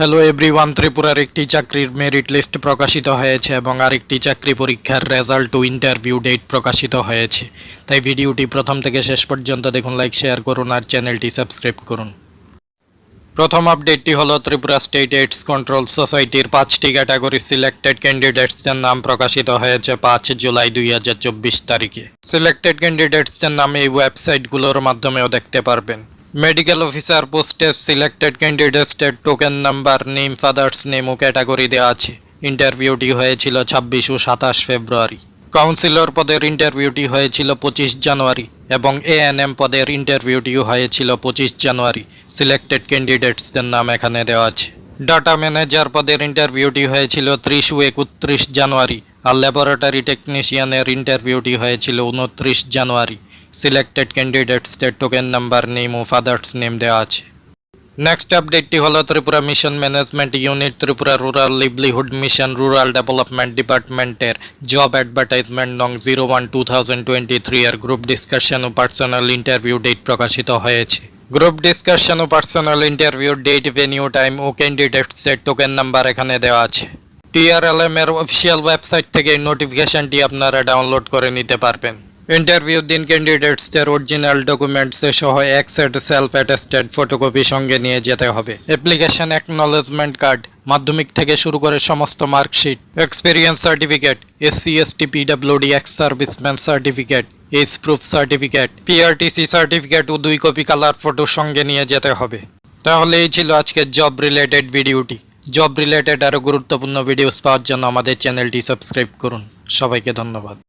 Hello everyone ত্রিপুরার একটি চাকরির মেরিট লিস্ট প্রকাশিত হয়েছে এবং আরেকটি চাকরি পরীক্ষার রেজাল্ট ও ইন্টারভিউ ডেট প্রকাশিত হয়েছে। তাই ভিডিওটি প্রথম থেকে শেষ পর্যন্ত দেখুন লাইক শেয়ার করুন আর চ্যানেলটি সাবস্ক্রাইব করুন। প্রথম আপডেটটি হলো ত্রিপুরা স্টেট এইডস কন্ট্রোল সোসাইটির পাঁচটি ক্যাটাগরি সিলেক্টেড ক্যান্ডিডেটসদের নাম প্রকাশিত হয়েছে পাঁচ জুলাই দুই হাজার চব্বিশ তারিখে। সিলেক্টেড ক্যান্ডিডেটসদের নাম এই ওয়েবসাইটগুলোর মাধ্যমেও দেখতে পারবেন। মেডিকেল অফিসার পোস্টে selected ক্যান্ডিডেটসদের token number name father's name ও ক্যাটাগরি দেওয়া আছে। ইন্টারভিউটি হয়েছিল ছাব্বিশ ও সাতাশ ফেব্রুয়ারি। কাউন্সিলর পদের ইন্টারভিউটি হয়েছিল পঁচিশ জানুয়ারি এবং এএনএম পদের ইন্টারভিউটিও হয়েছিল পঁচিশ জানুয়ারি। সিলেক্টেড ক্যান্ডিডেটসদের নাম এখানে দেওয়া আছে। ডাটা ম্যানেজার পদের ইন্টারভিউটি হয়েছিল ত্রিশ ও একত্রিশ জানুয়ারি। আর ল্যাবরেটরি টেকনিশিয়ানের ইন্টারভিউটি হয়েছিল উনত্রিশ জানুয়ারি। সিলেক্টেড ক্যান্ডিডেটস ক্যান্ডিডেটসদের টোকেন নাম্বার নেম ও ফাদার্স নেম দেওয়া আছে। নেক্সট আপডেটটি হলো Tripura mission management unit Tripura rural livelihood mission rural development ডিপার্টমেন্টের জব অ্যাডভার্টাইজমেন্ট নং zero one two thousand twenty three এর গ্রুপ ডিসকাশন ও পার্সোনাল ইন্টারভিউ ডেট প্রকাশিত হয়েছে। গ্রুপ ডিসকাশন ও personal interview date venue time ও ক্যান্ডিডেটসের token number এখানে দেওয়া আছে। টিআরএলএম এর অফিসিয়াল ওয়েবসাইট থেকে নোটিফিকেশনটি আপনারা ডাউনলোড করে নিতে পারবেন। ইন্টারভিউ দিন ক্যান্ডিডেটসদের অরিজিনাল ডকুমেন্টস সহ এক সেট সেলফ অ্যাটেস্টেড ফটোকপি সঙ্গে নিয়ে যেতে হবে। অ্যাপ্লিকেশন অ্যাকনলেজমেন্ট কার্ড মাধ্যমিক থেকে শুরু করে সমস্ত marksheet. Experience certificate SC ST PWD ex serviceman certificate S proof certificate PRTC certificate ও দুই কপি কালার ফটো সঙ্গে নিয়ে যেতে হবে। তাহলে এই ছিল আজকের জব রিলেটেড ভিডিওটি জব রিলেটেড আরও গুরুত্বপূর্ণ ভিডিওস পাওয়ার জন্য আমাদের চ্যানেলটি সাবস্ক্রাইব করুন। সবাইকে ধন্যবাদ।